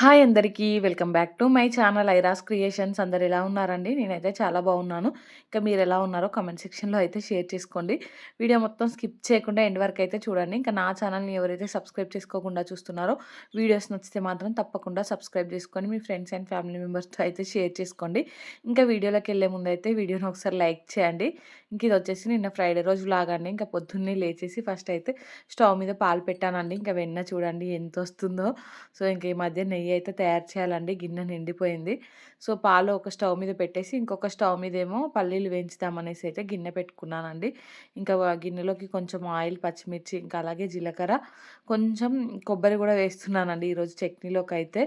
Hi అందరికీ welcome back to my channel ఐరాస్ creations. అందరు ఎలా ఉన్నారండి? నేనైతే చాలా బాగున్నాను. ఇంకా మీరు ఎలా ఉన్నారో కమెంట్ సెక్షన్లో అయితే షేర్ చేసుకోండి. వీడియో మొత్తం స్కిప్ చేయకుండా ఎండ్ వరకు అయితే చూడండి. ఇంకా నా ఛానల్ని ఎవరైతే సబ్స్క్రైబ్ చేసుకోకుండా చూస్తున్నారో వీడియోస్ నచ్చితే మాత్రం తప్పకుండా సబ్స్క్రైబ్ చేసుకొని మీ ఫ్రెండ్స్ అండ్ ఫ్యామిలీ మెంబర్స్తో అయితే షేర్ చేసుకోండి. ఇంకా వీడియోలోకి వెళ్ళే ముందు అయితే వీడియోని ఒకసారి లైక్ చేయండి. ఇంక ఇది వచ్చేసి నిన్న ఫ్రైడే రోజు లాగానే ఇంకా పొద్దున్నే లేచేసి ఫస్ట్ అయితే స్టవ్ మీద పాలు పెట్టానండి. ఇంకా వెన్న చూడండి ఎంత వస్తుందో సో ఇంక ఈ మధ్య నెయ్యి అయితే తయారు చేయాలండి. గిన్నె నిండిపోయింది. సో పాలు ఒక స్టవ్ మీద పెట్టేసి ఇంకొక స్టవ్ మీద ఏమో పల్లీలు వేయించుదామనేసి అయితే గిన్నె పెట్టుకున్నానండి. ఇంకా గిన్నెలోకి కొంచెం ఆయిల్ పచ్చిమిర్చి ఇంకా అలాగే జీలకర్ర కొంచెం కొబ్బరి కూడా వేస్తున్నానండి. ఈరోజు చట్నీలోకి అయితే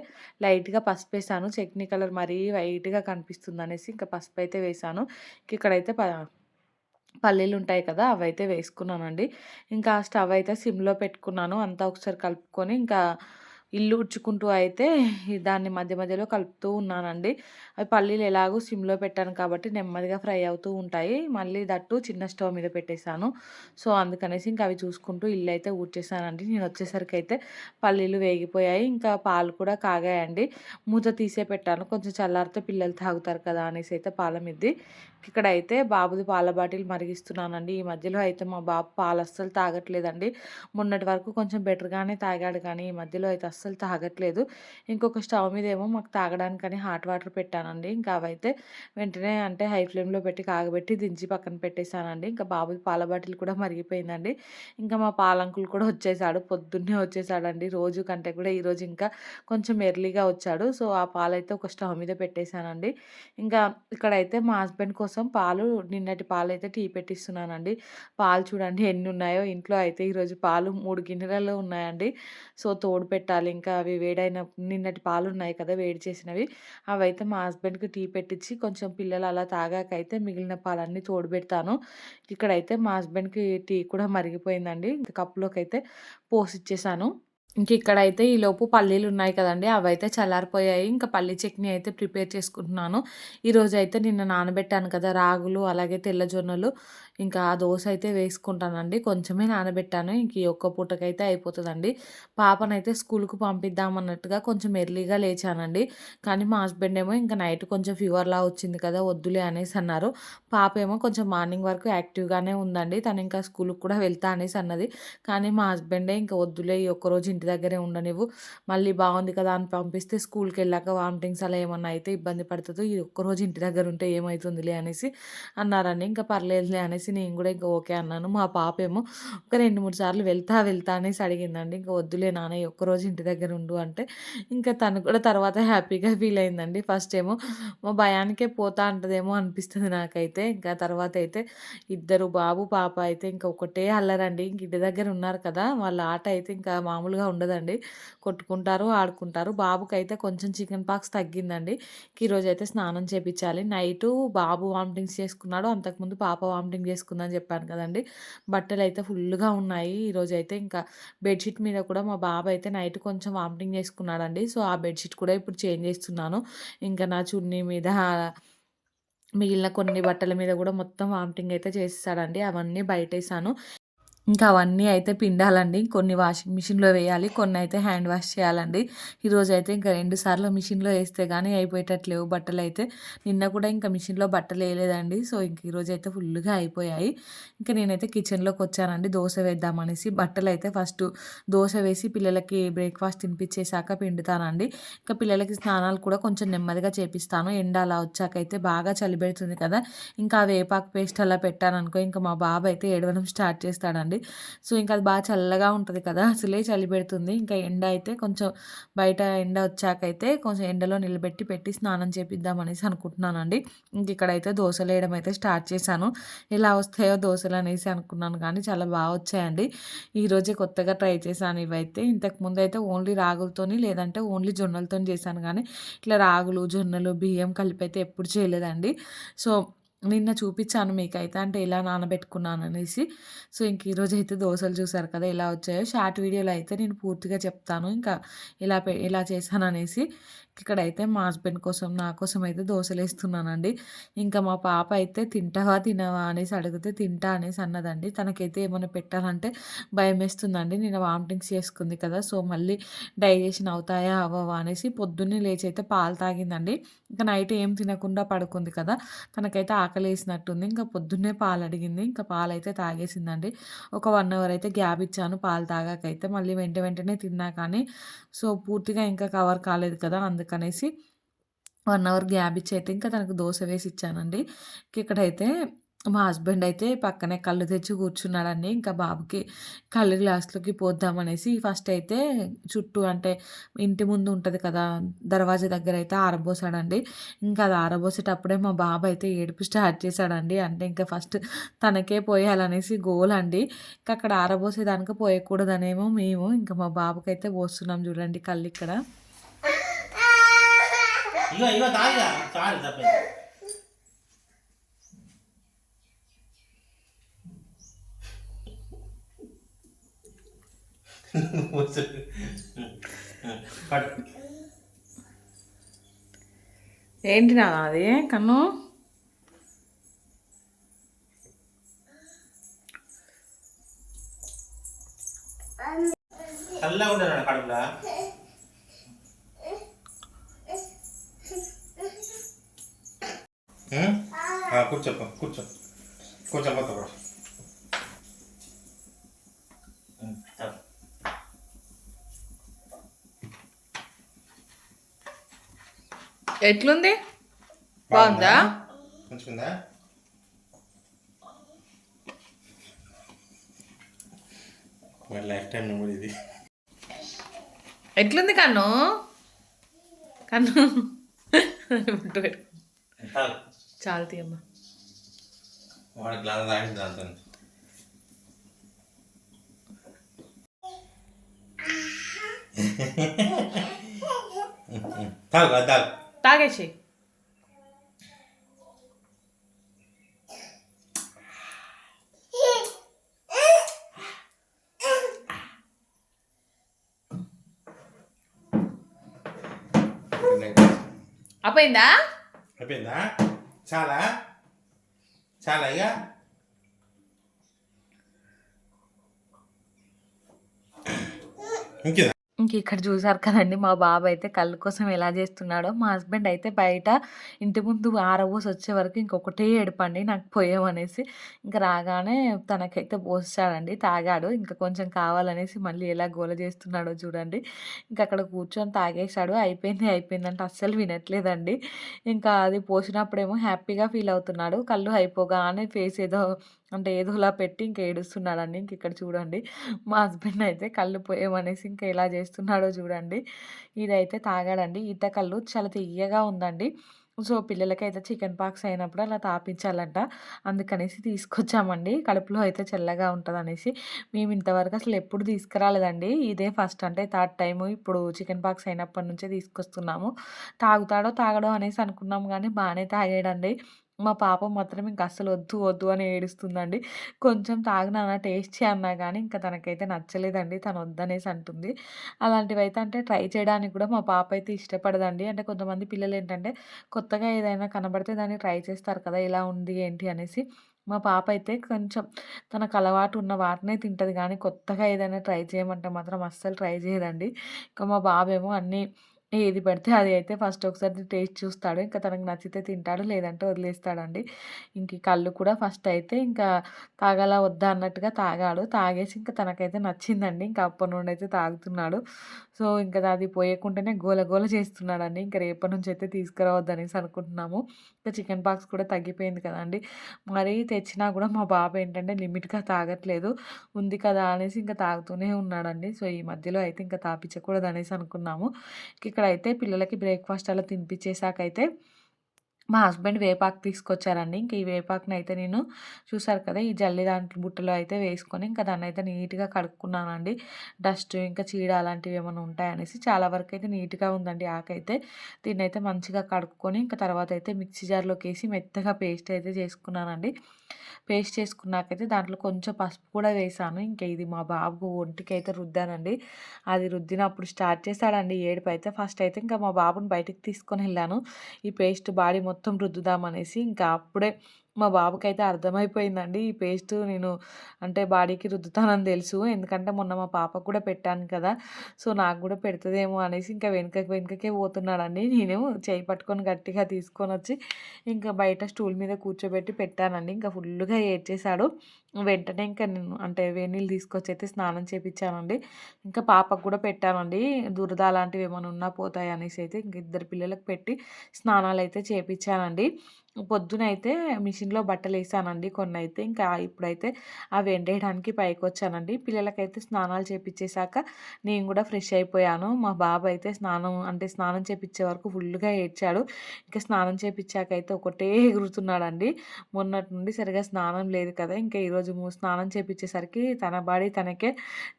లైట్గా పసుపు వేసాను. చట్నీ కలర్ మరీ వైట్గా కనిపిస్తుంది అనేసి ఇంకా పసుపు అయితే వేసాను. ఇక్కడైతే పల్లీలు ఉంటాయి కదా అవైతే వేసుకున్నానండి. ఇంకా స్టవ్ అయితే సిమ్లో పెట్టుకున్నాను. అంతా ఒకసారి కలుపుకొని ఇంకా ఇల్లు ఉడ్చుకుంటూ అయితే దాన్ని మధ్య మధ్యలో కలుపుతూ ఉన్నానండి. అవి పల్లీలు ఎలాగో సిమ్లో పెట్టాను కాబట్టి నెమ్మదిగా ఫ్రై అవుతూ ఉంటాయి. మళ్ళీ దట్టు చిన్న స్టవ్ మీద పెట్టేశాను. సో అందుకనేసి ఇంకా అవి చూసుకుంటూ ఇల్లు అయితే ఊడ్చేసానండి నేను వచ్చేసరికి అయితే పల్లీలు వేగిపోయాయి. ఇంకా పాలు కూడా కాగాయండి. మూత తీసే పెట్టాను. కొంచెం చల్లారితే పిల్లలు తాగుతారు కదా అనేసి అయితే పాల మిద్ది. ఇక్కడ అయితే బాబుది పాల బాటిల్ మరిగిస్తున్నానండి. ఈ మధ్యలో అయితే మా బాబు పాలు అస్సలు తాగట్లేదండి. మొన్నటి వరకు కొంచెం బెటర్గానే తాగాడు కానీ ఈ మధ్యలో అయితే అస్సలు తాగట్లేదు. ఇంకొక స్టవ్ మీద ఏమో మాకు తాగడానికని హాట్ వాటర్ పెట్టానండి. ఇంకా అవైతే వెంటనే అంటే హై ఫ్లేమ్లో పెట్టి కాగబెట్టి దించి పక్కన పెట్టేశానండి. ఇంకా బాబుకి పాల బాటిల్ కూడా మరిగిపోయిందండి. ఇంకా మా పాలంకులు కూడా వచ్చేసాడు. పొద్దున్నే వచ్చేసాడండి. రోజు కంటే కూడా ఈరోజు ఇంకా కొంచెం ఎర్లీగా వచ్చాడు. సో ఆ పాలైతే ఒక స్టవ్ మీద పెట్టేశానండి. ఇంకా ఇక్కడైతే మా హస్బెండ్ కోసం పాలు నిన్నటి పాలు అయితే టీ పెట్టిస్తున్నానండి. పాలు చూడండి ఎన్ని ఉన్నాయో. ఇంట్లో అయితే ఈరోజు పాలు మూడు గిన్నెలలో ఉన్నాయండి. సో తోడు పెట్టాలి. పెట్టాలి ఇంకా అవి వేడైన నిన్నటి పాలు ఉన్నాయి కదా వేడి చేసినవి. అవి అయితే మా హస్బెండ్కి టీ పెట్టించి కొంచెం పిల్లలు అలా తాగాకైతే మిగిలిన పాలన్నీ తోడుపెడతాను ఇక్కడైతే మా హస్బెండ్కి టీ కూడా మరిగిపోయిందండి. ఇంకా కప్పులోకి అయితే పోసిచ్చేసాను. ఇంక ఇక్కడైతే ఈలోపు పల్లీలు ఉన్నాయి కదండి అవి అయితే చల్లారిపోయాయి. ఇంకా పల్లీ చట్నీ అయితే ప్రిపేర్ చేసుకుంటున్నాను. ఈరోజు అయితే నిన్న నానబెట్టాను కదా రాగులు అలాగే తెల్లజొన్నలు. ఇంకా ఆ దోశ అయితే వేసుకుంటానండి. కొంచెమే నానబెట్టాను. ఇంక ఈ ఒక్క పూటకైతే అయిపోతుందండి. పాపనైతే స్కూల్కి పంపిద్దామన్నట్టుగా కొంచెం ఎర్లీగా లేచానండి. కానీ మా హస్బెండ్ ఏమో ఇంకా నైట్ కొంచెం ఫీవర్లా వచ్చింది కదా వద్దులే అనేసి అన్నారు. పాప ఏమో కొంచెం మార్నింగ్ వరకు యాక్టివ్గానే ఉందండి. తను ఇంకా స్కూల్కి కూడా వెళ్తా అనేసి అన్నది. కానీ మా హస్బెండే ఇంకా వద్దులే ఈ ఒక్కరోజు ఇంటి దగ్గరే ఉండనివ్వు. మళ్ళీ బాగుంది కదా అని పంపిస్తే స్కూల్కి వెళ్ళాక వామిటింగ్స్ అలా ఏమన్నా అయితే ఇబ్బంది పడుతుందో ఈ ఒక్కరోజు ఇంటి దగ్గర ఉంటే ఏమవుతుందిలే అనేసి అన్నారండి. ఇంకా పర్లేదులే అనేసి నేను కూడా ఇంకా ఓకే అన్నాను. మా పాప ఏమో ఒక రెండు మూడు సార్లు వెళ్తా వెళ్తా అనేసి అడిగిందండి. ఇంకా వద్దులే నాన్న ఒక్కరోజు ఇంటి దగ్గర ఉండు అంటే ఇంకా తను కూడా తర్వాత హ్యాపీగా ఫీల్ అయిందండి. ఫస్ట్ ఏమో మా భయానికే పోతా అంటదేమో అనిపిస్తుంది నాకైతే. ఇంకా తర్వాత అయితే ఇద్దరు బాబు పాప అయితే ఇంకా ఒకటే అల్లరండి. ఇంక ఇంటి దగ్గర ఉన్నారు కదా వాళ్ళ ఆట అయితే ఇంకా మామూలుగా ఉండదండి. కొట్టుకుంటారు ఆడుకుంటారు. బాబుకి అయితే కొంచెం చికెన్ పాక్స్ తగ్గిందండి. ఈరోజు అయితే స్నానం చేపించాలి నైటు బాబు వామిటింగ్స్ చేసుకున్నాడు. అంతకుముందు పాప వామిటింగ్ చేసుకుందని చెప్పాను కదండి. బట్టలు అయితే ఫుల్గా ఉన్నాయి ఈరోజు అయితే ఇంకా బెడ్షీట్ మీద కూడా మా బాబు అయితే నైట్ కొంచెం వామిటింగ్ చేసుకున్నాడండి. సో ఆ బెడ్షీట్ కూడా ఇప్పుడు చేంజ్ చేస్తున్నాను. ఇంకా నా చున్నీ మీద మిగిలిన కొన్ని బట్టల మీద కూడా మొత్తం వామిటింగ్ అయితే చేసేసాడండి. అవన్నీ బయటేసాను. ఇంకా అవన్నీ అయితే పిండాలండి. కొన్ని వాషింగ్ మిషన్లో వేయాలి కొన్ని అయితే హ్యాండ్ వాష్ చేయాలండి. ఈరోజు అయితే ఇంకా రెండు సార్లు మిషన్లో వేస్తే కానీ అయిపోయేటట్లేవు బట్టలు అయితే. నిన్న కూడా ఇంకా మిషన్లో బట్టలు వేయలేదండి. సో ఇంక ఈరోజు అయితే ఫుల్గా అయిపోయాయి. ఇంకా నేనైతే కిచెన్లోకి వచ్చానండి. దోశ వేద్దామనేసి బట్టలు అయితే ఫస్ట్ దోశ వేసి పిల్లలకి బ్రేక్ఫాస్ట్ తినిపించేశాక పిండుతానండి. ఇంకా పిల్లలకి స్నానాలు కూడా కొంచెం నెమ్మదిగా చేపిస్తాను. ఎండ అలా వచ్చాకైతే బాగా చలి పెడుతుంది కదా. ఇంకా వేపాకు పేస్ట్ అలా పెట్టాను అనుకో ఇంకా మా బాబు అయితే ఏడవడం స్టార్ట్ చేస్తాడండి. సో ఇంకా అది బాగా చల్లగా ఉంటుంది కదా అసలే చలి పెడుతుంది. ఇంకా ఎండ అయితే కొంచెం బయట ఎండ వచ్చాకైతే కొంచెం ఎండలో నిలబెట్టి పెట్టి స్నానం చేపిద్దాం అనేసి అనుకుంటున్నానండి. ఇంక ఇక్కడైతే దోశలు వేయడం అయితే స్టార్ట్ చేశాను. ఎలా వస్తాయో దోశలు అనేసి అనుకున్నాను కానీ చాలా బాగా వచ్చాయండి. ఈరోజే కొత్తగా ట్రై చేశాను ఇవైతే. ఇంతకు ముందు అయితే ఓన్లీ రాగులతోని లేదంటే ఓన్లీ జొన్నలతో చేశాను కానీ ఇట్లా రాగులు జొన్నలు బియ్యం కలిపి అయితే ఎప్పుడు చేయలేదండి. సో నిన్న చూపించాను మీకైతే అంటే ఎలా నానబెట్టుకున్నాను అనేసి. సో ఇంక ఈరోజు అయితే దోశలు చూసారు కదా ఎలా వచ్చాయో. షార్ట్ వీడియోలో అయితే నేను పూర్తిగా చెప్తాను. ఇంకా ఎలా పె ఎలా చేశాను అనేసి. ఇక్కడైతే మా హస్బెండ్ కోసం నా కోసం అయితే దోశలు వేస్తున్నానండి ఇంకా మా పాప అయితే తింటావా తినవా అనేసి అడిగితే తింటా అనేసి అన్నదండి. తనకైతే ఏమైనా పెట్టాలంటే భయం వేస్తుందండి నేను వామిటింగ్స్ చేసుకుంది కదా సో మళ్ళీ డైజెషన్ అవుతాయా అవ్వవా అనేసి పొద్దున్నే లేచి అయితే పాలు తాగిందండి. ఇంకా నైట్ ఏం తినకుండా పడుకుంది కదా తనకైతే ఆకలి వేసినట్టుంది. ఇంకా పొద్దున్నే పాలు అడిగింది. ఇంకా పాలు అయితే తాగేసిందండి. ఒక వన్ అవర్ అయితే గ్యాప్ ఇచ్చాను పాలు తాగాకైతే. మళ్ళీ వెంట వెంటనే తిన్నా కానీ సో పూర్తిగా ఇంకా కవర్ కాలేదు కదా అందుకే అందుకనేసి వన్ అవర్ గ్యాప్ ఇచ్చి అయితే ఇంకా తనకు దోశ వేసి ఇచ్చానండి. ఇక్కడైతే మా హస్బెండ్ అయితే పక్కనే కళ్ళు తెచ్చి కూర్చున్నాడండి. ఇంకా బాబుకి కళ్ళు గ్లాస్లోకి పోద్దామనేసి ఫస్ట్ అయితే చుట్టూ అంటే ఇంటి ముందు ఉంటుంది కదా దర్వాజా దగ్గర అయితే ఆరబోసాడండి. ఇంకా అది ఆరబోసేటప్పుడే మా బాబు అయితే ఏడుపు స్టార్ట్ చేశాడండి. అంటే ఇంకా ఫస్ట్ తనకే పోయాలనేసి గోల్ అండి. ఇంకా అక్కడ ఆరబోసేదానికి పోయకూడదనేమో మేము ఇంకా మా బాబుకి అయితే పోస్తున్నాం చూడండి కళ్ళు ఇక్కడ. ఇగో ఇగో తాగిరా చాలు తప్పేది పడు ఏంటి నా అది కన్ను చల్లగా ఉంటాడు కడుపులా కూర్చోప్ప కూర్చో కూర్చోపోతా కూడా ఎట్లుంది? బాగుందా? మంచిగుందా? మరి లైఫ్ టైం మెమరీ ఇది. ఎట్లుంది కన్ను? కన్ను? పెట్టు. చాలు తీయమ్మా వాడి గ్లాస్ తాగింది దాంతో తాగు అది తాగు తాగేసి అపోయిందా అయిపోయిందా చాలా? చాలా ఇక? ఇంకేదా ఇంక ఇక్కడ చూసారు కదండి మా బాబు అయితే కళ్ళు కోసం ఎలా చేస్తున్నాడో మా హస్బెండ్ అయితే బయట ఇంటి ముందు ఆరబోసి వచ్చే వరకు ఇంకొకటే ఏడుపండి నాకు పోయామనేసి ఇంకా రాగానే తనకైతే పోసాడండి తాగాడు ఇంకా కొంచెం కావాలనేసి మళ్ళీ ఎలా గోల చేస్తున్నాడో చూడండి ఇంకా అక్కడ కూర్చొని తాగేశాడు అయిపోయింది అయిపోయింది అంటే అస్సలు వినట్లేదండి ఇంకా అది పోసినప్పుడేమో హ్యాపీగా ఫీల్ అవుతున్నాడు కళ్ళు అయిపోగానే ఫేస్ ఏదో అంటే ఏదోలా పెట్టి ఇంకా ఏడుస్తున్నాడండి. ఇంక ఇక్కడ చూడండి. మా హస్బెండ్ అయితే కళ్ళు పోయేమనేసి ఇంకా ఎలా చేస్తున్నాడో చూడండి. ఇదైతే తాగాడండి. ఈత కళ్ళు చాలా తియ్యగా ఉందండి. సో పిల్లలకైతే చికెన్ పాక్స్ అయినప్పుడు అలా తాపించాలంట. అందుకనేసి తీసుకొచ్చామండి. కడుపులో అయితే చల్లగా ఉంటుంది అనేసి మేము ఇంతవరకు అసలు ఎప్పుడు తీసుకురాలేదండి. ఇదే ఫస్ట్ అంటే థర్డ్ టైము ఇప్పుడు చికెన్ పాక్స్ అయినప్పటి నుంచే తీసుకొస్తున్నాము. తాగుతాడో తాగడో అనేసి అనుకున్నాము కానీ బాగానే తాగాడండి. మా పాప మాత్రం ఇంక అస్సలు వద్దు వద్దు అని ఏడుస్తుందండి. కొంచెం తాగినా టేస్ట్ అన్నా కానీ ఇంకా తనకైతే నచ్చలేదండి. తను వద్దనేసి అంటుంది. అలాంటివి అయితే అంటే ట్రై చేయడానికి కూడా మా పాప అయితే ఇష్టపడదండి. అంటే కొంతమంది పిల్లలు ఏంటంటే కొత్తగా ఏదైనా కనబడితే దాన్ని ట్రై చేస్తారు కదా ఇలా ఉంది ఏంటి అనేసి. మా పాప అయితే కొంచెం తనకు అలవాటు ఉన్న వాటినే తింటుంది. కానీ కొత్తగా ఏదైనా ట్రై చేయమంటే మాత్రం అస్సలు ట్రై చేయదండి. ఇంకా మా బాబేమో అన్నీ ఏది పడితే అది అయితే ఫస్ట్ ఒకసారి టేస్ట్ చూస్తాడు. ఇంకా తనకు నచ్చితే తింటాడు లేదంటే వదిలేస్తాడండి. ఇంక కళ్ళు కూడా ఫస్ట్ అయితే ఇంకా తాగాలా వద్దా అన్నట్టుగా తాగాడు. తాగేసి ఇంకా తనకైతే నచ్చిందండి. ఇంకా అప్పటి నుండి అయితే తాగుతున్నాడు. సో ఇంకా అది పోయకుండానే గోల గోల చేస్తున్నాడండి. ఇంకా రేపటి నుంచి అయితే తీసుకురావద్దు అనేసి అనుకుంటున్నాము. ఇంకా చికెన్ పాక్స్ కూడా తగ్గిపోయింది కదండి. మరి తెచ్చినా కూడా మా బాబు ఏంటంటే లిమిట్గా తాగట్లేదు. ఉంది కదా అనేసి ఇంకా తాగుతూనే ఉన్నాడండి. సో ఈ మధ్యలో అయితే ఇంకా తాపించకూడదు అనేసి అనుకున్నాము. ఇక్కడ అయితే పిల్లలకి బ్రేక్ఫాస్ట్ అలా తినిపించేసాకైతే మా హస్బెండ్ వేపాకు తీసుకొచ్చారండి. ఇంక ఈ వేపాకుని అయితే నేను చూసారు కదా! ఈ జల్లి దాంట్లో బుట్టలో అయితే వేసుకొని ఇంకా దాన్నయితే నీట్‌గా కడుక్కున్నానండి. డస్ట్ ఇంకా చీడ అలాంటివి ఏమైనా ఉంటాయనేసి చాలా వరకు అయితే నీట్‌గా ఉందండి ఆకైతే. దీన్ని అయితే మంచిగా కడుక్కొని ఇంకా తర్వాత అయితే మిక్సీ వేసి మెత్తగా పేస్ట్ అయితే చేసుకున్నానండి. పేస్ట్ చేసుకున్నాకైతే దాంట్లో కొంచెం పసుపు కూడా వేసాను ఇంకా ఇది మా బాబు ఒంటికి అయితే రుద్దానండి. అది రుద్దినప్పుడు స్టార్ట్ చేశాడండి ఏడుపైతే. ఫస్ట్ అయితే ఇంకా మా బాబుని బయటికి తీసుకొనెళ్ళాను. ఈ పేస్ట్ బాడీ మొత్తం రుద్దుదామనేసి. ఇంకా అప్పుడే మా బాబుకైతే అర్థమైపోయిందండి. ఈ పేస్ట్ నేను అంటే బాడీకి రుద్దుతానని తెలుసు. ఎందుకంటే మొన్న మా పాపకు కూడా పెట్టాను కదా! సో, నాకు కూడా పెడుతుందేమో అనేసి ఇంకా వెనుకకి వెనుకకే పోతున్నాడండి. నేను చేయి పట్టుకొని గట్టిగా తీసుకొని వచ్చి ఇంకా బయట స్టూల్ మీద కూర్చోబెట్టి పెట్టానండి. ఇంకా ఫుల్లుగా ఏడ్చేశాడు. వెంటనే ఇంకా నేను అంటే వేడి నీళ్ళు తీసుకొచ్చి అయితే స్నానం చేపించానండి ఇంకా పాపకు కూడా పెట్టానండి. దురద అలాంటివి ఏమైనా ఉన్నా పోతాయి అనేసి అయితే ఇంక ఇద్దరు పిల్లలకు పెట్టి స్నానాలు అయితే చేపించానండి పొద్దున పొద్దునైతే మిషన్‌లో బట్టలు వేసానండి కొన్ని అయితే ఇంకా ఇప్పుడైతే అవి ఎండేయడానికి పైకొచ్చానండి. పిల్లలకైతే స్నానాలు చేపించేశాక నేను కూడా ఫ్రెష్ అయిపోయాను. మా బాబు అయితే స్నానం అంటే స్నానం చేపించే వరకు ఫుల్లుగా ఏడ్చాడు. ఇంకా స్నానం చేపిచ్చాకైతే ఒకటే ఎగురుతున్నాడండి. మొన్నటి నుండి సరిగ్గా స్నానం లేదు కదా! ఇంకా ఈరోజు ము స్నానం చేపించేసరికి తన బాడీ తనకే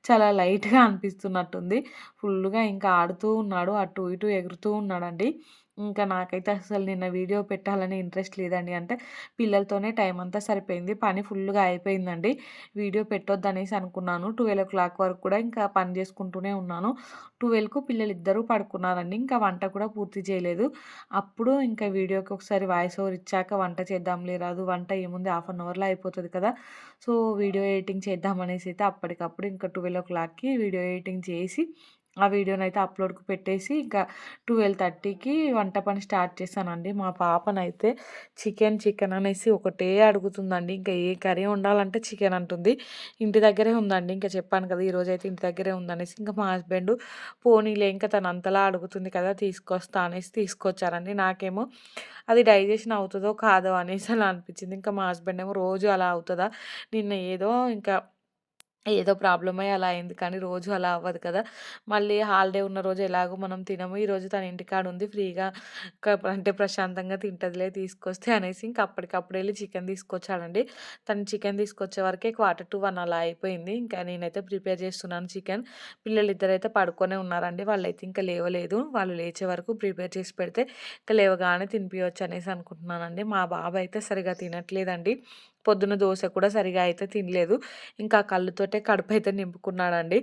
చాలా లైట్‌గా అనిపిస్తున్నట్టుంది. ఫుల్లుగా ఇంకా ఆడుతూ ఉన్నాడు. అటు ఇటు ఎగురుతూ ఉన్నాడండి. ఇంకా నాకైతే అసలు నిన్న వీడియో పెట్టాలని ఇంట్రెస్ట్ లేదండి. అంటే పిల్లలతోనే టైం అంతా సరిపోయింది. పని ఫుల్గా అయిపోయిందండి. వీడియో పెట్టొద్దు అనేసి అనుకున్నాను. 12:00 వరకు కూడా ఇంకా పని చేసుకుంటూనే ఉన్నాను. టూవెల్కు పిల్లలు ఇద్దరూ పడుకున్నారండి. ఇంకా వంట కూడా పూర్తి చేయలేదు. అప్పుడు ఇంకా వీడియోకి ఒకసారి వాయిస్ ఓవర్ ఇచ్చాక వంట చేద్దాం రాదు వంట ఏముంది హాఫ్ అన్ అవర్‌లో అయిపోతుంది కదా! సో, వీడియో ఎడిటింగ్ చేద్దామనేసి అయితే అప్పటికప్పుడు ఇంకా 12:00కి వీడియో ఎడిటింగ్ చేసి ఆ వీడియోనైతే అప్‌లోడ్‌కి పెట్టేసి ఇంకా 12:30కి వంట పని స్టార్ట్ చేశానండి. మా పాపనైతే చికెన్, చికెన్ అనేసి ఒకటే అడుగుతుందండి. ఇంకా ఏ కర్రీ ఉండాలంటే చికెన్ అంటుంది. ఇంటి దగ్గరే ఉందండి. ఇంకా చెప్పాను కదా! ఈరోజైతే ఇంటి దగ్గరే ఉందనేసి ఇంకా మా హస్బెండ్ పోనీలే ఇంకా తను అంతలా అడుగుతుంది కదా! తీసుకొస్తా అనేసి తీసుకొచ్చారండి. నాకేమో అది డైజెషన్ అవుతుందో కాదో అనేసి అలా అనిపించింది. ఇంకా మా హస్బెండ్ ఏమో రోజు అలా అవుతుందా నిన్న ఏదో ఇంకా ఏదో ప్రాబ్లమే అలా అయింది. కానీ రోజు అలా అవ్వదు కదా! మళ్ళీ హాలిడే ఉన్న రోజు ఎలాగో మనం తినము. ఈరోజు తన ఇంటికాడ ఉంది ఫ్రీగా అంటే ప్రశాంతంగా తింటదిలే తీసుకొస్తే అనేసి ఇంక అప్పటికప్పుడు వెళ్ళి చికెన్ తీసుకొచ్చాడండి. తను చికెన్ తీసుకొచ్చే వరకే క్వార్టర్ టు వన్ అలా అయిపోయింది. ఇంకా నేనైతే ప్రిపేర్ చేస్తున్నాను చికెన్. పిల్లలు ఇద్దరు అయితే పడుకొనే ఉన్నారండి. వాళ్ళైతే ఇంకా లేవలేదు. వాళ్ళు లేచే వరకు ప్రిపేర్ చేసి పెడితే ఇంకా లేవగానే తినిపించవచ్చు అనేసి అనుకుంటున్నానండి. మా బాబు అయితే సరిగా తినట్లేదండి. పొద్దున దోశ కూడా సరిగా అయితే తినలేదు. ఇంకా కళ్ళుతోటే కడుపు అయితే నింపుకున్నాడండి.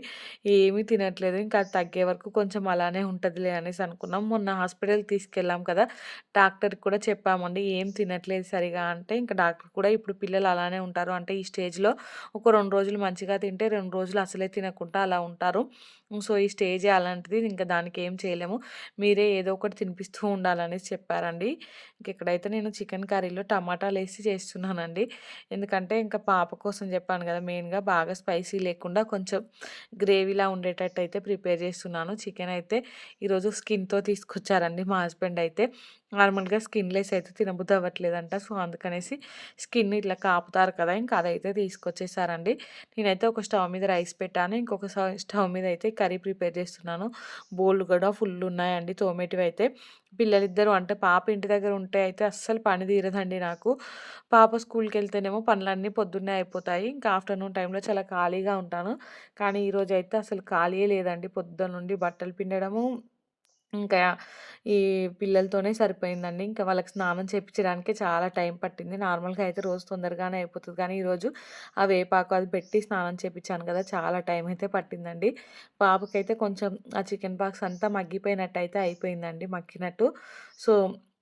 ఏమీ తినట్లేదు. ఇంకా అది తగ్గే వరకు కొంచెం అలానే ఉంటుందిలే అనేసి అనుకున్నాం. మొన్న హాస్పిటల్‌కి తీసుకెళ్ళాం కదా! డాక్టర్‌కి కూడా చెప్పామండి. ఏం తినట్లేదు సరిగా అంటే ఇంకా డాక్టర్ కూడా ఇప్పుడు పిల్లలు అలానే ఉంటారు. అంటే ఈ స్టేజ్‌లో ఒక రెండు రోజులు మంచిగా తింటే రెండు రోజులు అసలే తినకుండా అలా ఉంటారు. సో, ఈ స్టేజ్ అలాంటిది. ఇంకా దానికి ఏం చేయలేము. మీరే ఏదో ఒకటి తినిపిస్తూ ఉండాలనేసి చెప్పారండి. ఇంక ఇక్కడైతే నేను చికెన్ కర్రీలో టమాటాలు వేసి చేస్తున్నానండి. ఎందుకంటే ఇంకా పాప కోసం చెప్పాను కదా! మెయిన్‌గా బాగా స్పైసీ లేకుండా కొంచెం గ్రేవీలా ఉండేటట్టు అయితే ప్రిపేర్ చేస్తున్నాను. చికెన్ అయితే ఈరోజు స్కిన్‌తో తీసుకొచ్చారండి మా హస్బెండ్ అయితే. నార్మల్‌గా స్కిన్‌లెస్ అయితే తినబుద్ధి అవ్వట్లేదంట. సో, అందుకనేసి స్కిన్ ఇట్లా కాపుతారు కదా! ఇంకా అదైతే తీసుకొచ్చేసారండి. నేనైతే ఒక స్టవ్ మీద రైస్ పెట్టాను. ఇంకొక స స్టవ్ మీద అయితే కర్రీ ప్రిపేర్ చేస్తున్నాను. బోల్డ్ కూడా ఫుల్ ఉన్నాయండి తోమేటివైతే. పిల్లలిద్దరూ అంటే పాప ఇంటి దగ్గర ఉంటే అయితే అస్సలు పని తీరదండి నాకు. పాప స్కూల్కి వెళ్తేనేమో పనులన్నీ పొద్దున్నే అయిపోతాయి. ఇంకా ఆఫ్టర్‌నూన్ టైంలో చాలా ఖాళీగా ఉంటాను. కానీ ఈరోజు అయితే అసలు ఖాళీయే లేదండి. పొద్దున్నుండి బట్టలు పిండడము, ఇంకా ఈ పిల్లలతోనే సరిపోయిందండి. ఇంకా వాళ్ళకి స్నానం చేయించడానికి చాలా టైం పట్టింది. నార్మల్‌గా అయితే రోజు తొందరగానే అయిపోతుంది కానీ ఈరోజు ఆ వేపాకు అది పెట్టి స్నానం చేపించాను కదా! చాలా టైం అయితే పట్టిందండి. పాపకైతే కొంచెం ఆ చికెన్ పాక్స్ అంతా మగ్గిపోయినట్టయితే అయిపోయిందండి మగ్గినట్టు. సో,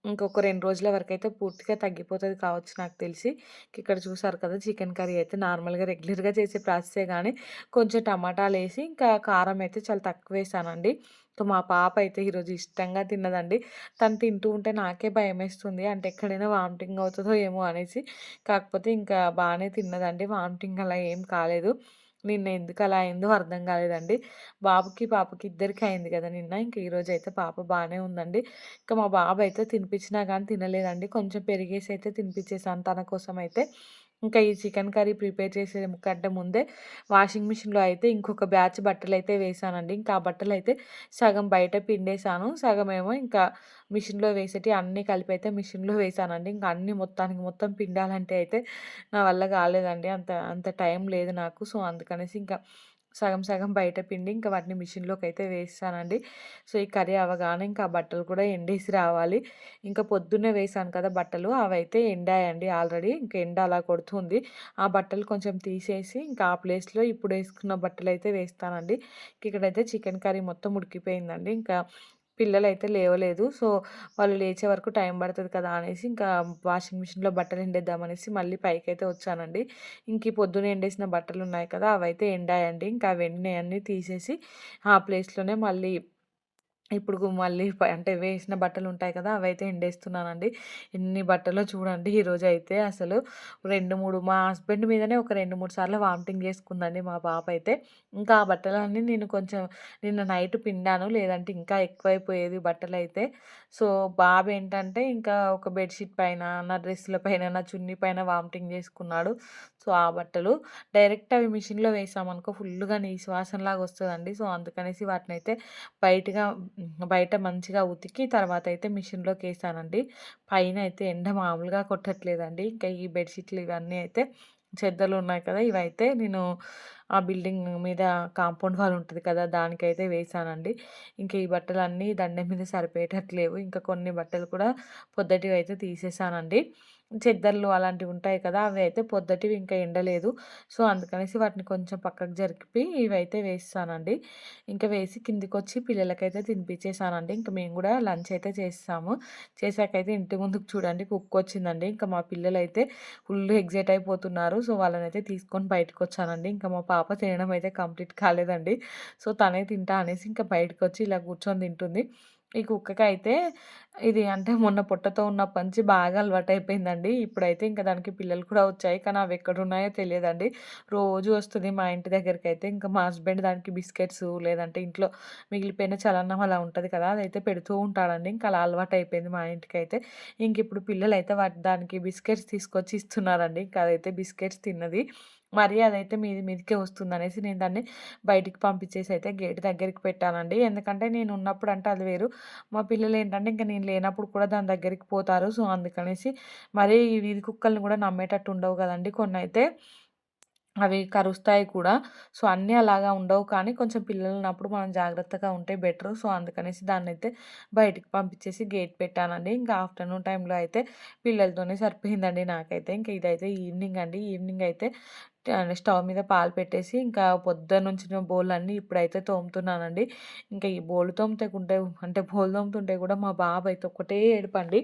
ఇంకొక రెండు రోజుల వరకు అయితే పూర్తిగా తగ్గిపోతుంది కావచ్చు నాకు తెలిసి. ఇక్కడ చూసారు కదా! చికెన్ కర్రీ అయితే నార్మల్‌గా రెగ్యులర్‌గా చేసే ప్రాసెసే కానీ కొంచెం టమాటాలు వేసి ఇంకా కారం అయితే చాలా తక్కువ వేసానండి సో, మా పాప అయితే ఈరోజు ఇష్టంగా తిన్నదండి. తను తింటూ ఉంటే నాకే భయమేస్తుంది. అంటే ఎక్కడైనా వామిటింగ్ అవుతుందో ఏమో అనేసి. కాకపోతే ఇంకా బాగానే తిన్నదండి. వామిటింగ్ అలా ఏం కాలేదు. నిన్న ఎందుకు అలా అయిందో అర్థం కాలేదండి. బాబుకి, పాపకి ఇద్దరికి అయింది కదా! నిన్న. ఇంక ఈరోజైతే పాప బాగానే ఉందండి. ఇంకా మా బాబు అయితే తినిపించినా కానీ తినలేదండి. కొంచెం పెరిగేసి అయితే తినిపించేసాను తన కోసం అయితే. ఇంకా ఈ చికెన్ కర్రీ ప్రిపేర్ చేసే కంటే ముందే వాషింగ్ మిషన్‌లో అయితే ఇంకొక బ్యాచ్ బట్టలైతే వేసానండి ఇంకా ఆ బట్టలైతే సగం బయట పిండేసాను. సగమేమో ఇంకా మిషన్‌లో వేసేటి అన్నీ కలిపి అయితే మిషన్‌లో వేసానండి ఇంకా అన్నీ మొత్తానికి మొత్తం పిండాలంటే అయితే నా వల్ల కాలేదండి. అంత అంత టైం లేదు నాకు. సో, అందుకనేసి ఇంకా సగం సగం బయట పిండి ఇంకా వాటిని మిషన్లోకి అయితే వేస్తానండి సో, ఈ కర్రీ అవ్వగానే ఇంకా ఆ బట్టలు కూడా ఎండేసి రావాలి. ఇంకా పొద్దున్నే వేసాను కదా బట్టలు అవైతే ఎండాయండి ఆల్రెడీ. ఇంకా ఎండ అలా కొడుతుంది. ఆ బట్టలు కొంచెం తీసేసి ఇంకా ఆ ప్లేస్‌లో ఇప్పుడు వేసుకున్న బట్టలు అయితే వేస్తానండి. ఇక్కడైతే చికెన్ కర్రీ మొత్తం ఉడికిపోయిందండి. ఇంకా పిల్లలు అయితే లేవలేదు. సో, వాళ్ళు లేచే వరకు టైం పడుతుంది కదా అనేసి ఇంకా వాషింగ్ మిషన్‌లో బట్టలు ఎండేద్దామనేసి మళ్ళీ పైకైతే వచ్చానండి. ఇంక ఈ పొద్దున ఎండేసిన బట్టలున్నాయి కదా అవైతే ఎండాయండి. ఇంకా అవి ఎండినయన్నీ తీసేసి ఆ ప్లేస్‌లోనే మళ్ళీ ఇప్పుడు మళ్ళీ అంటే వేసిన బట్టలు ఉంటాయి కదా! అవైతే ఎండేస్తున్నానండి. ఎన్ని బట్టలో చూడండి ఈరోజైతే అసలు 2, 3 మా హస్బెండ్ మీదనే ఒక 2, 3 సార్లు వామిటింగ్ చేసుకుందండి మా పాప అయితే. ఇంకా ఆ బట్టలన్నీ నేను కొంచెం నిన్న నైట్ పిండాను. లేదంటే ఇంకా ఎక్కువైపోయేది బట్టలైతే. సో, బాబు ఏంటంటే ఇంకా ఒక బెడ్‌షీట్ పైన, నా డ్రెస్సుల పైన, నా చున్నీ పైన వామిటింగ్ చేసుకున్నాడు. సో, ఆ బట్టలు డైరెక్ట్ అవి మిషన్‌లో వేసామనుకో ఫుల్గా నీసు వాసనలాగా వస్తుందండి సో, అందుకనేసి వాటిని అయితే బయటగా బయట మంచిగా ఉతికి తర్వాత అయితే మిషన్లోకి వేసానండి పైన అయితే ఎండ మామూలుగా కొట్టట్లేదండి. ఇంకా ఈ బెడ్‌షీట్లు ఇవన్నీ అయితే చెద్దలు ఉన్నాయి కదా! ఇవైతే నేను ఆ బిల్డింగ్ మీద కాంపౌండ్ వాల్ ఉంటుంది కదా! దానికైతే వేసానండి ఇంకా ఈ బట్టలన్నీ దండం మీద సరిపోయేటట్లేవు ఇంకా కొన్ని బట్టలు కూడా పొద్దుటివి అయితే తీసేసానండి. చెద్దర్లు అలాంటివి ఉంటాయి కదా! అవి అయితే పొద్దటివి ఇంకా ఎండలేదు. సో, అందుకనేసి వాటిని కొంచెం పక్కకు జరిపి ఇవైతే వేస్తానండి ఇంకా వేసి కిందికొచ్చి పిల్లలకైతే తినిపించేసానండి. ఇంకా మేము కూడా లంచ్ అయితే చేసేసాము. చేశాకైతే ఇంటి ముందుకు చూడండి కుక్ వచ్చిందండి ఇంకా మా పిల్లలైతే ఫుల్ ఎగ్జైట్ అయిపోతున్నారు. సో, వాళ్ళనైతే తీసుకొని బయటకొచ్చానండి. ఇంకా మా పాప తినడం అయితే కంప్లీట్ కాలేదండి. సో, తనే తింటా అనేసి ఇంకా బయటకొచ్చి ఇలా కూర్చొని తింటుంది. ఈ కుక్కకైతే ఇది అంటే మొన్న పొట్టతో ఉన్నప్పటి నుంచి బాగా అలవాటయిపోయిందండి. ఇప్పుడైతే ఇంకా దానికి పిల్లలు కూడా వచ్చాయి. కానీ అవి ఎక్కడున్నాయో తెలియదండి. రోజు వస్తుంది మా ఇంటి దగ్గరికి అయితే ఇంకా మా హస్బెండ్ దానికి బిస్కెట్స్ లేదంటే ఇంట్లో మిగిలిపోయిన చలనం అలా ఉంటుంది కదా! అదైతే పెడుతూ ఉంటాడండి. ఇంకా అలా అలవాటయిపోయింది మా ఇంటికి అయితే ఇంక ఇప్పుడు పిల్లలు అయితే వాటి దానికి బిస్కెట్స్ తీసుకొచ్చి ఇస్తున్నారండి. ఇంకా అదైతే బిస్కెట్స్ తిన్నది. మరి అదైతే మీది మీదికే వస్తుందనేసి నేను దాన్ని బయటికి పంపించేసి అయితే గేట్ దగ్గరికి పెట్టానండి. ఎందుకంటే నేను ఉన్నప్పుడు అంటే అది వేరు. మా పిల్లలు ఏంటంటే ఇంకా నేను లేనప్పుడు కూడా దాని దగ్గరికి పోతారు. సో, అందుకనేసి మరీ ఈ వీధి కుక్కల్ని కూడా నమ్మేటట్టు ఉండవు కదండి కొన్ని అయితే అవి కరుస్తాయి కూడా. సో, అన్నీ అలాగా ఉండవు కానీ కొంచెం పిల్లలు ఉన్నప్పుడు మనం జాగ్రత్తగా ఉంటే బెటర్ సో, అందుకనేసి దాన్ని అయితే బయటికి పంపించేసి గేట్ పెట్టానండి. ఇంకా ఆఫ్టర్‌నూన్ టైంలో అయితే పిల్లలతోనే సరిపోయిందండి నాకైతే. ఇంకా ఇదైతే ఈవినింగ్ అండి. ఈవినింగ్ అయితే స్టవ్ మీద పాలు పెట్టేసి ఇంకా పొద్దున్నుంచిన అన్నీ ఇప్పుడైతే తోముతున్నానండి. ఇంకా ఈ బోళ్ళు తోముతుంటే అంటే బోలు తోముతుంటే కూడా మా బాబు అయితే ఒకటే ఏడుపండి.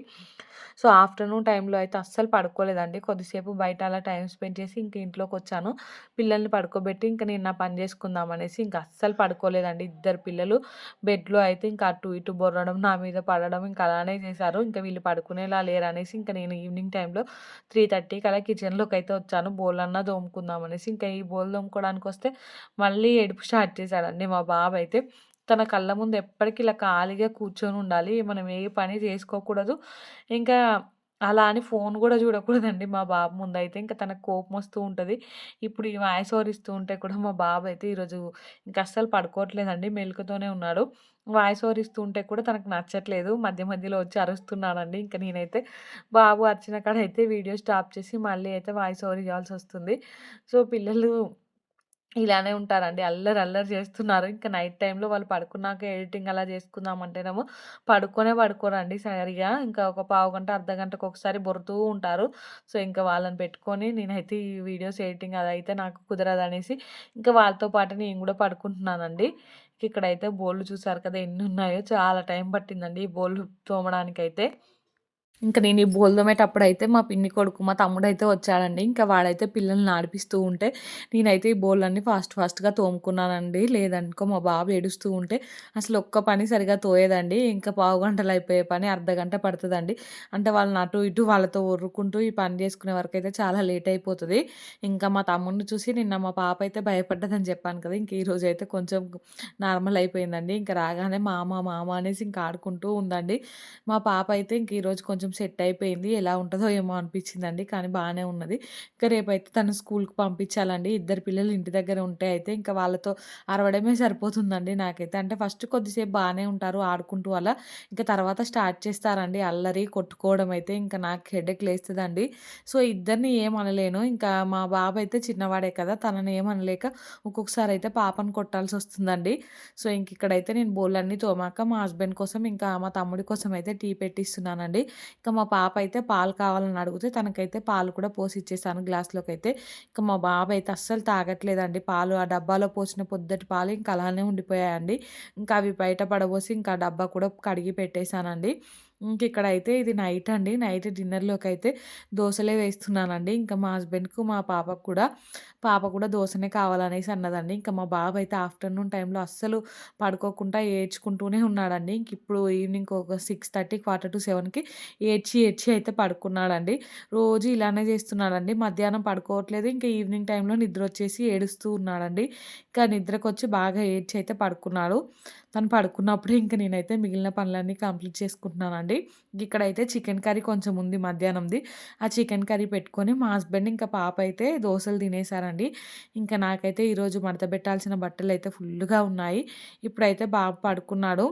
సో, ఆఫ్టర్‌నూన్ టైంలో అయితే అస్సలు పడుకోలేదండి. కొద్దిసేపు బయట అలా టైం స్పెండ్ చేసి ఇంక ఇంట్లోకొచ్చాను. పిల్లల్ని పడుకోబెట్టి ఇంక నేను నా పని చేసుకుందాం అనేసి ఇంకా అస్సలు పడుకోలేదండి. ఇద్దరు పిల్లలు బెడ్‌లో అయితే ఇంకా అటు ఇటు బొర్రడం, నా మీద పడడం ఇంకా అలానే చేశారు. ఇంకా వీళ్ళు పడుకునేలా లేరు అనేసి ఇంక నేను ఈవినింగ్ టైంలో 3:30కి అలా కిచెన్లోకి అయితే వచ్చాను. బోళ్ళన్నా తోముకుందాం అనేసి. ఇంకా ఈ బోళ్ళు తోముకోవడానికొస్తే మళ్ళీ ఏడుపు స్టార్ట్ చేశాడండి మా బాబు అయితే తన కళ్ళ ముందు ఎప్పటికీ ఇలా ఖాళీగా కూర్చొని ఉండాలి. మనం ఏ పని చేసుకోకూడదు. ఇంకా అలా అని ఫోన్ కూడా చూడకూడదండి మా బాబు ముందైతే. ఇంకా తనకు వస్తూ ఉంటుంది ఇప్పుడు ఈ వాయిస్ ఓవర్ ఇస్తూ ఉంటే కూడా మా బాబు అయితే ఈరోజు ఇంక అస్సలు పడుకోవట్లేదండి. మెలుకుతోనే ఉన్నాడు. వాయిస్ ఓవర్ ఇస్తూ ఉంటే కూడా తనకు నచ్చట్లేదు. మధ్య మధ్యలో వచ్చి అరుస్తున్నాడండి. ఇంకా నేనైతే బాబు వచ్చిన కాడ అయితే వీడియో స్టాప్ చేసి మళ్ళీ అయితే వాయిస్ ఓవర్ వస్తుంది సో, పిల్లలు ఇలానే ఉంటారండి. అల్లరి అల్లరి చేస్తున్నారు. ఇంకా నైట్ టైమ్‌లో వాళ్ళు పడుకున్నాక ఎడిటింగ్ అలా చేసుకుందామంటేనేమో పడుకోనే పడుకోరండి సరిగ్గా. ఇంకా ఒక పావుగంట, అర్ధగంటకొకసారి బొర్రుతూ ఉంటారు. సో, ఇంకా వాళ్ళని పెట్టుకొని నేనైతే ఈ వీడియోస్ ఎడిటింగ్ అదైతే నాకు కుదరదనేసి ఇంకా వాళ్ళతో పాటు నేను కూడా పడుకుంటున్నానండి. ఇక్కడైతే బోళ్ళు చూసారు కదా ఎన్నున్నాయో చాలా టైం పట్టిందండి ఈ బోళ్ళు తోమడానికైతే. ఇంకా నేను ఈ బోల్దోమేటప్పుడు అయితే మా పిన్ని కొడుకు, మా తమ్ముడైతే వచ్చాడండి. ఇంకా వాడైతే పిల్లల్ని నాడిపిస్తూ ఉంటే నేనైతే ఈ బోళ్ళన్నీ ఫాస్ట్ ఫాస్ట్‌గా తోముకున్నానండి. లేదనుకో మా బాబు ఏడుస్తూ ఉంటే అసలు ఒక్క పని సరిగా తోయదండి. ఇంకా పావు గంటలు అయిపోయే పని అర్ధగంట పడుతుందండి అంటే వాళ్ళని అటు ఇటు వాళ్ళతో ఒర్రుకుంటూ ఈ పని చేసుకునే వరకు అయితే చాలా లేట్ అయిపోతుంది ఇంకా మా తమ్ముడిని చూసి నిన్న మా పాప అయితే భయపడ్డదని చెప్పాను కదా! ఇంక ఈరోజు అయితే కొంచెం నార్మల్ అయిపోయిందండి. ఇంకా రాగానే మామ మామ అనేసి ఇంకా ఆడుకుంటూ ఉందండి. మా పాప అయితే ఇంక ఈరోజు కొంచెం కొంచెం సెట్ అయిపోయింది. ఎలా ఉంటుందో ఏమో అనిపించిందండి. కానీ బాగానే ఉన్నది. ఇంకా రేపైతే తను స్కూల్‌కి పంపించాలండి. ఇద్దరు పిల్లలు ఇంటి దగ్గర ఉంటే అయితే ఇంకా వాళ్ళతో అరవడమే సరిపోతుందండి నాకైతే. అంటే ఫస్ట్ కొద్దిసేపు బాగానే ఉంటారు ఆడుకుంటూ అలా. ఇంకా తర్వాత స్టార్ట్ చేస్తారండి అల్లరి, కొట్టుకోవడం అయితే ఇంకా నాకు హెడేక్ లేస్తుందండి సో, ఇద్దరిని ఏమనలేను. ఇంకా మా బాబు అయితే చిన్నవాడే కదా! తనని ఏమనలేక ఒక్కొక్కసారి అయితే పాపను కొట్టాల్సొస్తుందండి. సో, ఇంక ఇక్కడైతే నేను బోళ్ళన్నీ తోమాక మా హస్బెండ్ కోసం ఇంకా మా తమ్ముడి కోసం అయితే టీ పెట్టిస్తున్నానండి. ఇంకా మా పాప అయితే పాలు కావాలని అడిగితే తనకైతే పాలు కూడా పోసి ఇచ్చేసాను గ్లాస్‌లోకైతే. ఇంకా మా బాబయితే అస్సలు తాగట్లేదండి పాలు. ఆ డబ్బాలో పోసిన పొద్దుటి పాలు ఇంకా అలానే ఉండిపోయాయండి. ఇంకా అవి బయట పడబోసి ఇంకా ఆ డబ్బా కూడా కడిగి పెట్టేశానండి ఇంక ఇక్కడైతే ఇది నైట్ అండి. నైట్ డిన్నర్లోకి అయితే దోసలే వేస్తున్నానండి. ఇంకా మా హస్బెండ్‌కు, మా పాపకు కూడా పాప కూడా దోసనే కావాలనేసి అన్నదండి. ఇంకా మా బాబు అయితే ఆఫ్టర్‌నూన్ టైంలో అస్సలు పడుకోకుండా ఏడ్చుకుంటూనే ఉన్నాడండి. ఇంక ఇప్పుడు ఈవినింగ్ ఒక 6:30, క్వార్టర్ టు సెవెన్కి ఏడ్చి, ఏడ్చి అయితే పడుకున్నాడండి. రోజు ఇలానే చేస్తున్నాడండి. మధ్యాహ్నం పడుకోవట్లేదు. ఇంకా ఈవినింగ్ టైంలో నిద్ర వచ్చేసి ఏడుస్తూ ఉన్నాడండి. ఇంకా నిద్రకు వచ్చి బాగా ఏడ్చి అయితే పడుకున్నాడు. తను పడుకున్నప్పుడే ఇంకా నేనైతే మిగిలిన పనులన్నీ కంప్లీట్ చేసుకుంటున్నానండి. ఇక్కడైతే చికెన్ కర్రీ కొంచెం ఉంది మధ్యాహ్నంది. ఆ చికెన్ కర్రీ పెట్టుకొని మా హస్బెండ్ ఇంకా పాప అయితే దోశలు తినేసారండి. ఇంకా నాకైతే ఈరోజు మడత పెట్టాల్సిన బట్టలు అయితే ఫుల్గా ఉన్నాయి. ఇప్పుడైతే బాబు పడుకున్నాడు.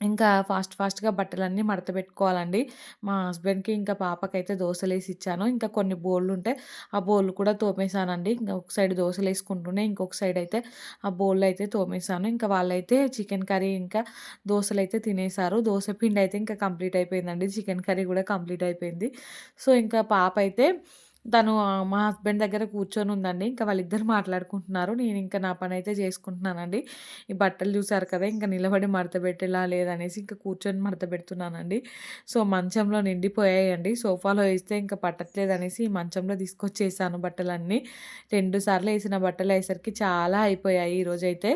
ఇంకా ఫాస్ట్ ఫాస్ట్‌గా బట్టలన్నీ మడత పెట్టుకోవాలండి. మా హస్బెండ్‌కి ఇంకా పాపకైతే దోసలేసి ఇచ్చాను. ఇంకా కొన్ని బోళ్ళుంటే ఆ బోళ్ళు కూడా తోమేసానండి. ఇంకా ఒక సైడ్ దోసలేసుకుంటూనే ఇంకొక సైడ్ అయితే ఆ బోళ్ళయితే తోమేసాను. ఇంకా వాళ్ళైతే చికెన్ కర్రీ ఇంకా దోసలైతే తినేసారు. దోస పిండయితే ఇంకా కంప్లీట్ అయిపోయిందండి. చికెన్ కర్రీ కూడా కంప్లీట్ అయిపోయింది. సో, ఇంకా పాప అయితే తను మా హస్బెండ్ దగ్గర కూర్చొని ఉందండి ఇంకా వాళ్ళిద్దరు మాట్లాడుకుంటున్నారు. నేను ఇంకా నా పనైతే చేసుకుంటున్నానండి. ఈ బట్టలు చూసారు కదా! ఇంకా నిలబడి మడత పెట్టేలా లేదనేసి ఇంకా కూర్చొని మడత పెడుతున్నానండి సో, మంచంలో నిండిపోయాయండి. సోఫాలో వేస్తే ఇంక పట్టట్లేదనేసి ఈ మంచంలో తీసుకొచ్చేసాను బట్టలన్నీ. రెండు సార్లు వేసిన బట్టలు వేసరికి చాలా అయిపోయాయి ఈరోజైతే.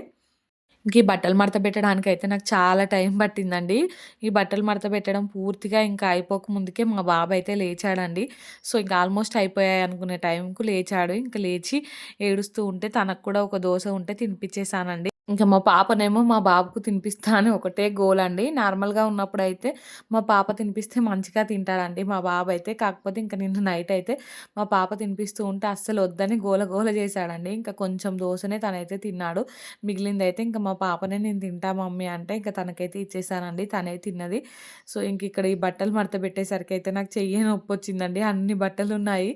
ఇంక ఈ బట్టలు మడత పెట్టడానికి అయితే నాకు చాలా టైం పట్టిందండి. ఈ బట్టలు మడత పెట్టడం పూర్తిగా ఇంకా అయిపోక ముందుకే మా బాబయితే లేచాడండి. సో, ఇంక ఆల్మోస్ట్ అయిపోయాయి అనుకునే టైంకు లేచాడు. ఇంక లేచి ఏడుస్తూ ఉంటే తనకు కూడా ఒక దోశ ఉంటే తినిపిచ్చేసానండి. ఇంకా మా పాపనేమో మా బాబుకు తినిపిస్తా అని ఒకటే గోలండి. నార్మల్‌గా ఉన్నప్పుడు అయితే మా పాప తినిపిస్తే మంచిగా తింటాడండి మా బాబు అయితే కాకపోతే ఇంక నిన్న నైట్ అయితే మా పాప తినిపిస్తూ ఉంటే అస్సలు వద్దని గోల గోల చేశాడండి. ఇంకా కొంచెం దోసనే తనైతే తిన్నాడు. మిగిలిందైతే ఇంకా మా పాపనే నేను తింటా మమ్మీ అంటే ఇంక తనకైతే ఇచ్చేసానండి. తనే తిన్నది. సో, ఇంక ఇక్కడ ఈ బట్టలు మడత పెట్టేసరికి అయితే నాకు చేయ నొప్పి వచ్చిందండి అన్ని బట్టలు ఉన్నాయి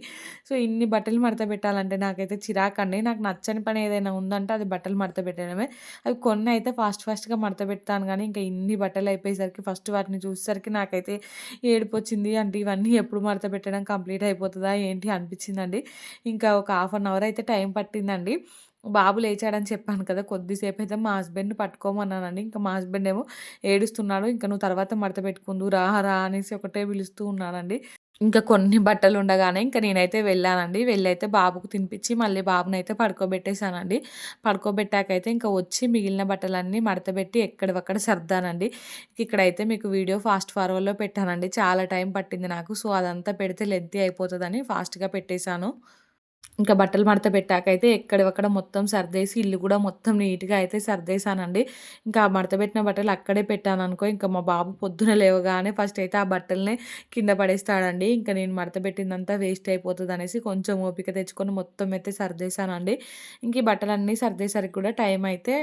సో, ఇన్ని బట్టలు మడత పెట్టాలంటే నాకైతే చిరాకండి. నాకు నచ్చని పని ఏదైనా ఉందంటే అది బట్టలు మడత పెట్టడమే. అవి కొన్నయితే ఫాస్ట్ ఫాస్ట్‌గా మడత పెడతాను కానీ ఇంకా ఇన్ని బట్టలు అయిపోయేసరికి ఫస్ట్ వాటిని చూసేసరికి నాకైతే ఏడిపోచ్చింది అంటే ఇవన్నీ ఎప్పుడు మడత పెట్టడం కంప్లీట్ అయిపోతుందా ఏంటి అనిపించిందండి ఇంకా ఒక హాఫ్ అన్ అవర్ అయితే టైం పట్టిందండి. బాబు లేచాడని చెప్పాను కదా! కొద్దిసేపు అయితే మా హస్బెండ్‌ని పట్టుకోమన్నానండి. ఇంకా మా హస్బెండ్ ఏమో ఏడుస్తున్నాడు. ఇంక నువ్వు తర్వాత మడత పెట్టుకుందు రా, రా అనేసి ఒకటే పిలుస్తూ ఉన్నానండి ఇంకా కొన్ని బట్టలు ఉండగానే ఇంక నేనైతే వెళ్ళానండి. వెళ్ళైతే బాబుకు తినిపించి మళ్ళీ బాబునైతే పడుకోబెట్టేసానండి. పడుకోబెట్టాకైతే ఇంకా వచ్చి మిగిలిన బట్టలన్నీ మడతబెట్టి ఎక్కడివక్కడ సర్దానండి. ఇక్కడైతే మీకు వీడియో ఫాస్ట్ ఫార్వర్డ్‌లో పెట్టానండి. చాలా టైం పట్టింది నాకు. సో, అదంతా పెడితే లెంతీ అయిపోతుందని ఫాస్ట్‌గా పెట్టేశాను ఇంకా బట్టలు మడత పెట్టాకైతే ఎక్కడెక్కడ మొత్తం సర్దేసి ఇల్లు కూడా మొత్తం నీట్‌గా అయితే సర్దేశానండి. ఇంకా ఆ మడతబెట్టిన బట్టలు అక్కడే పెట్టాను అనుకో ఇంకా మా బాబు పొద్దున లేవగానే ఫస్ట్ అయితే ఆ బట్టలనే కింద పడేస్తాడండి. ఇంక నేను మడతబెట్టిందంతా వేస్ట్ అయిపోతుంది అనేసి కొంచెం ఓపిక తెచ్చుకొని మొత్తం అయితే సర్దేశానండి. ఇంక ఈ బట్టలన్నీ సర్దేసరికి కూడా టైం అయితే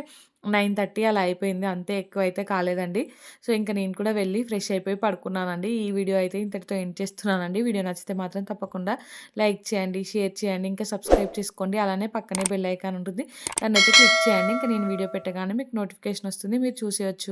9:30 అలా అయిపోయింది. అంతే ఎక్కువ అయితే కాలేదండి. సో, ఇంక నేను కూడా వెళ్ళి ఫ్రెష్ అయిపోయి పడుకున్నానండి. ఈ వీడియో అయితే ఇంతటితో ఎండ్ చేస్తున్నానండి. వీడియో నచ్చితే మాత్రం తప్పకుండా లైక్ చేయండి, షేర్ చేయండి, ఇంకా సబ్స్క్రైబ్ చేసుకోండి. అలానే పక్కనే బెల్ ఐకాన్ ఉంటుంది. దాన్ని అయితే క్లిక్ చేయండి. ఇంకా నేను వీడియో పెట్టగానే మీకు నోటిఫికేషన్ వస్తుంది. మీరు చూసేవచ్చు